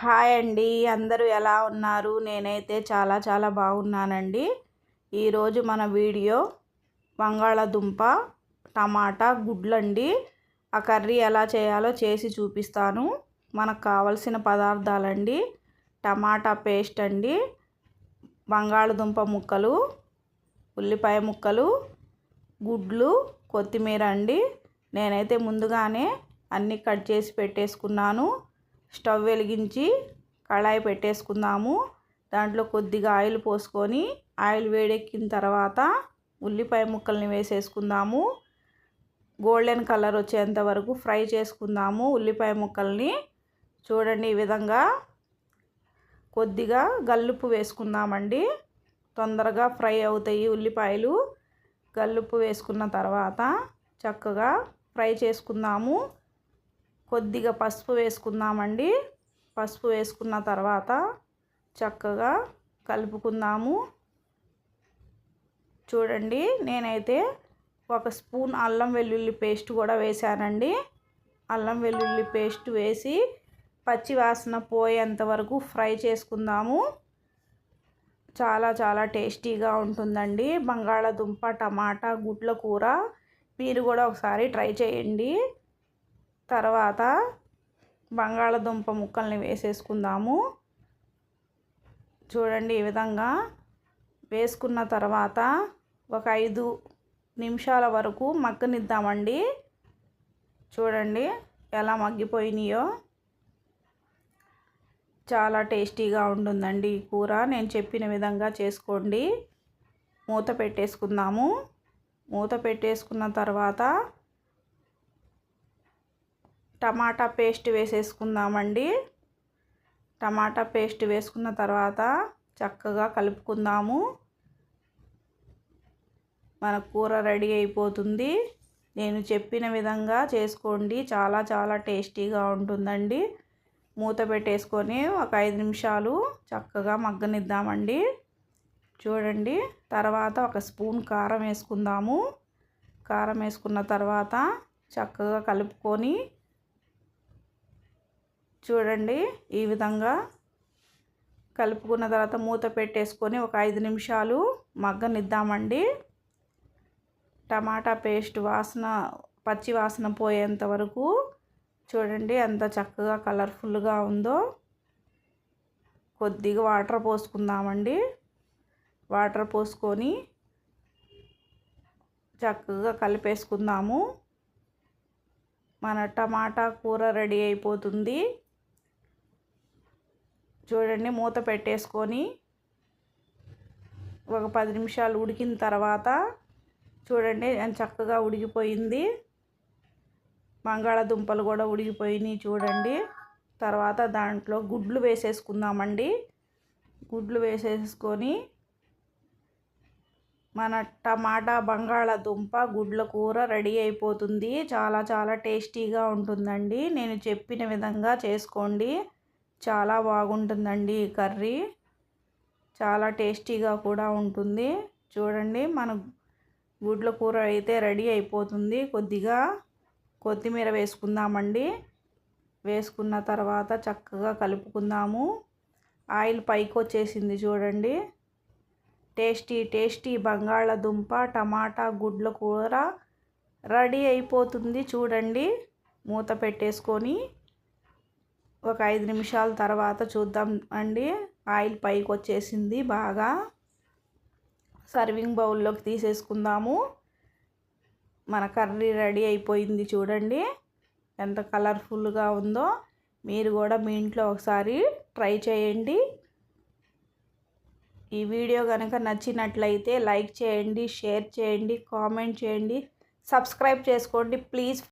Hi అండి. అందరూ ఎలా ఉన్నారు? నేనైతే చాలా చాలా బాగున్నానండి. ఈరోజు మన వీడియో బంగాళదుంప టమాటా గుడ్లండి. ఆ కర్రీ ఎలా చేయాలో చేసి చూపిస్తాను. మనకు కావలసిన పదార్థాలండి. టమాటా పేస్ట్ అండి. బంగాళదుంప ముక్కలు ఉల్లిపాయ ముక్కలు గుడ్లు కొత్తిమీర అండి. నేనైతే ముందుగానే అన్నీ కట్ చేసి పెట్టేసుకున్నాను. స్టవ్ వెలిగించి కళాయి పెట్టేసుకుందాము. దాంట్లో కొద్దిగా ఆయిల్ పోసుకొని ఆయిల్ వేడెక్కిన తర్వాత ఉల్లిపాయ ముక్కల్ని వేసేసుకుందాము. గోల్డెన్ కలర్ వచ్చేంత వరకు ఫ్రై చేసుకుందాము ఉల్లిపాయ ముక్కల్ని. చూడండి ఈ విధంగా కొద్దిగా గల్లుప్పు వేసుకుందామండి. తొందరగా ఫ్రై అవుతాయి ఉల్లిపాయలు. గల్లుప్పు వేసుకున్న తర్వాత చక్కగా ఫ్రై చేసుకుందాము. కొద్దిగా పసుపు వేసుకుందామండి. పసుపు వేసుకున్న తర్వాత చక్కగా కలుపుకుందాము. చూడండి నేనైతే ఒక స్పూన్ అల్లం వెల్లుల్లి పేస్ట్ కూడా వేసానండి అల్లం వెల్లుల్లి పేస్ట్ వేసి పచ్చి వాసన పోయేంత వరకు ఫ్రై చేసుకుందాము. చాలా చాలా టేస్టీగా ఉంటుందండి. బంగాళాదుంప టమాటా గుడ్ల కూర మీరు కూడా ఒకసారి ట్రై చేయండి. తర్వాత బంగాళదుంప ముక్కల్ని వేసేసుకుందాము. చూడండి ఈ విధంగా వేసుకున్న తర్వాత ఒక ఐదు నిమిషాల వరకు మగ్గనిద్దామండి. చూడండి ఎలా మగ్గిపోయినాయో. చాలా టేస్టీగా ఉంటుందండి ఈ కూర. నేను చెప్పిన విధంగా చేసుకోండి. మూత పెట్టేసుకుందాము. మూత పెట్టేసుకున్న తర్వాత టమాటా పేస్ట్ వేసేసుకుందామండి. టమాటా పేస్ట్ వేసుకున్న తర్వాత చక్కగా కలుపుకుందాము. మన కూర రెడీ అయిపోతుంది. నేను చెప్పిన విధంగా చేసుకోండి. చాలా చాలా టేస్టీగా ఉంటుందండి. మూత పెట్టేసుకొని ఒక ఐదు నిమిషాలు చక్కగా మగ్గనిద్దామండి. చూడండి తర్వాత ఒక స్పూన్ కారం వేసుకుందాము. కారం వేసుకున్న తర్వాత చక్కగా కలుపుకొని చూడండి ఈ విధంగా కలుపుకున్న తర్వాత మూత పెట్టేసుకొని ఒక ఐదు నిమిషాలు మగ్గనిద్దామండి. టమాటా పేస్ట్ వాసన పచ్చి వాసన పోయేంత వరకు చూడండి ఎంత చక్కగా కలర్ఫుల్గా ఉందో. కొద్దిగా వాటర్ పోసుకుందామండి. వాటర్ పోసుకొని చక్కగా కలిపేసుకుందాము. మన టమాటా కూర రెడీ అయిపోతుంది. చూడండి మూత పెట్టేసుకొని ఒక పది నిమిషాలు ఉడికిన తర్వాత చూడండి చక్కగా ఉడికిపోయింది. బంగాళదుంపలు కూడా ఉడికిపోయినాయి చూడండి. తర్వాత దాంట్లో గుడ్లు వేసేసుకుందామండి. గుడ్లు వేసేసుకొని మన టమాటా బంగాళదుంప గుడ్ల కూర రెడీ అయిపోతుంది. చాలా చాలా టేస్టీగా ఉంటుందండి. నేను చెప్పిన విధంగా చేసుకోండి. చాలా బాగుంటుందండి ఈ కర్రీ. చాలా టేస్టీగా కూడా ఉంటుంది. చూడండి మన గుడ్ల కూర అయితే రెడీ అయిపోతుంది. కొద్దిగా కొత్తిమీర వేసుకుందామండి. వేసుకున్న తర్వాత చక్కగా కలుపుకుందాము. ఆయిల్ పైకి వచ్చేసింది చూడండి. టేస్టీ టేస్టీ బంగాళదుంప టమాటా గుడ్ల కూర రెడీ అయిపోతుంది చూడండి. మూత పెట్టేసుకొని ఒక ఐదు నిమిషాల తర్వాత చూద్దాం అండి. ఆయిల్ పైకి వచ్చేసింది బాగా. సర్వింగ్ బౌల్లోకి తీసేసుకుందాము. మన కర్రీ రెడీ అయిపోయింది చూడండి. ఎంత కలర్ఫుల్గా ఉందో. మీరు కూడా మీ ఇంట్లో ఒకసారి ట్రై చేయండి. ఈ వీడియో కనుక నచ్చినట్లయితే లైక్ చేయండి షేర్ చేయండి కామెంట్ చేయండి. సబ్స్క్రైబ్ చేసుకోండి. ప్లీజ్